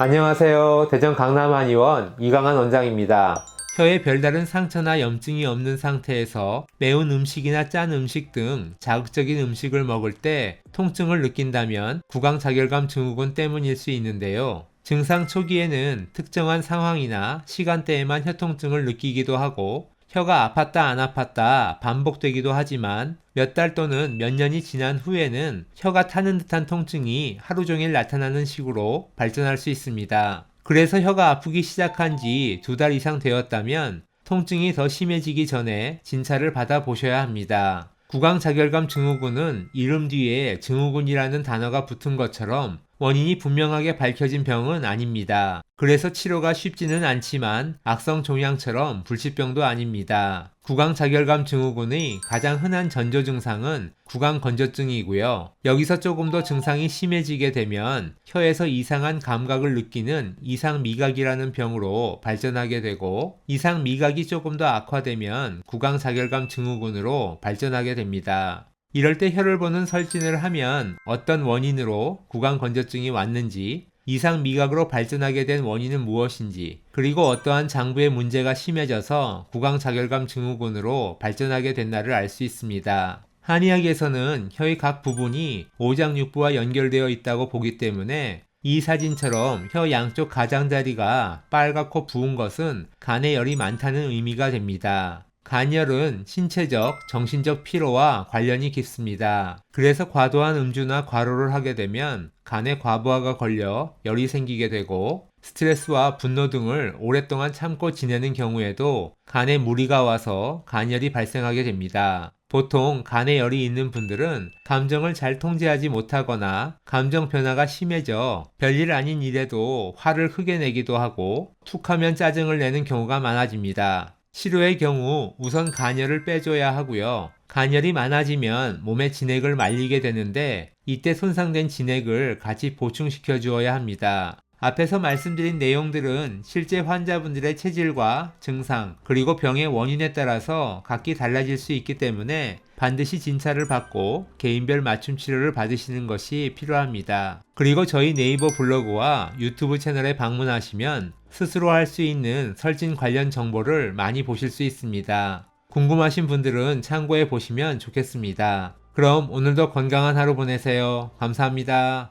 안녕하세요. 대전 강남한의원 이강한 원장입니다. 혀에 별다른 상처나 염증이 없는 상태에서 매운 음식이나 짠 음식 등 자극적인 음식을 먹을 때 통증을 느낀다면 구강자결감 증후군 때문일 수 있는데요. 증상 초기에는 특정한 상황이나 시간대에만 혀통증을 느끼기도 하고 혀가 아팠다 안 아팠다 반복되기도 하지만 몇 달 또는 몇 년이 지난 후에는 혀가 타는 듯한 통증이 하루 종일 나타나는 식으로 발전할 수 있습니다. 그래서 혀가 아프기 시작한 지 두 달 이상 되었다면 통증이 더 심해지기 전에 진찰을 받아 보셔야 합니다. 구강자결감 증후군은 이름 뒤에 증후군이라는 단어가 붙은 것처럼 원인이 분명하게 밝혀진 병은 아닙니다. 그래서 치료가 쉽지는 않지만 악성 종양처럼 불치병도 아닙니다. 구강자결감 증후군의 가장 흔한 전조 증상은 구강 건조증이고요. 여기서 조금 더 증상이 심해지게 되면 혀에서 이상한 감각을 느끼는 이상 미각이라는 병으로 발전하게 되고 이상 미각이 조금 더 악화되면 구강 자결감 증후군으로 발전하게 됩니다. 이럴 때 혀를 보는 설진을 하면 어떤 원인으로 구강 건조증이 왔는지, 이상 미각으로 발전하게 된 원인은 무엇인지, 그리고 어떠한 장부의 문제가 심해져서 구강 자결감 증후군으로 발전하게 됐나를 알수 있습니다. 한의학에서는 혀의 각 부분이 오장육부와 연결되어 있다고 보기 때문에 이 사진처럼 혀 양쪽 가장자리가 빨갛고 부은 것은 간에 열이 많다는 의미가 됩니다. 간열은 신체적, 정신적 피로와 관련이 깊습니다. 그래서 과도한 음주나 과로를 하게 되면 간에 과부하가 걸려 열이 생기게 되고 스트레스와 분노 등을 오랫동안 참고 지내는 경우에도 간에 무리가 와서 간열이 발생하게 됩니다. 보통 간에 열이 있는 분들은 감정을 잘 통제하지 못하거나 감정 변화가 심해져 별일 아닌 일에도 화를 크게 내기도 하고 툭하면 짜증을 내는 경우가 많아집니다. 치료의 경우 우선 간열을 빼줘야 하고요. 간열이 많아지면 몸의 진액을 말리게 되는데 이때 손상된 진액을 같이 보충시켜 주어야 합니다. 앞에서 말씀드린 내용들은 실제 환자분들의 체질과 증상, 그리고 병의 원인에 따라서 각기 달라질 수 있기 때문에 반드시 진찰을 받고 개인별 맞춤 치료를 받으시는 것이 필요합니다. 그리고 저희 네이버 블로그와 유튜브 채널에 방문하시면 스스로 할 수 있는 설진 관련 정보를 많이 보실 수 있습니다. 궁금하신 분들은 참고해 보시면 좋겠습니다. 그럼 오늘도 건강한 하루 보내세요. 감사합니다.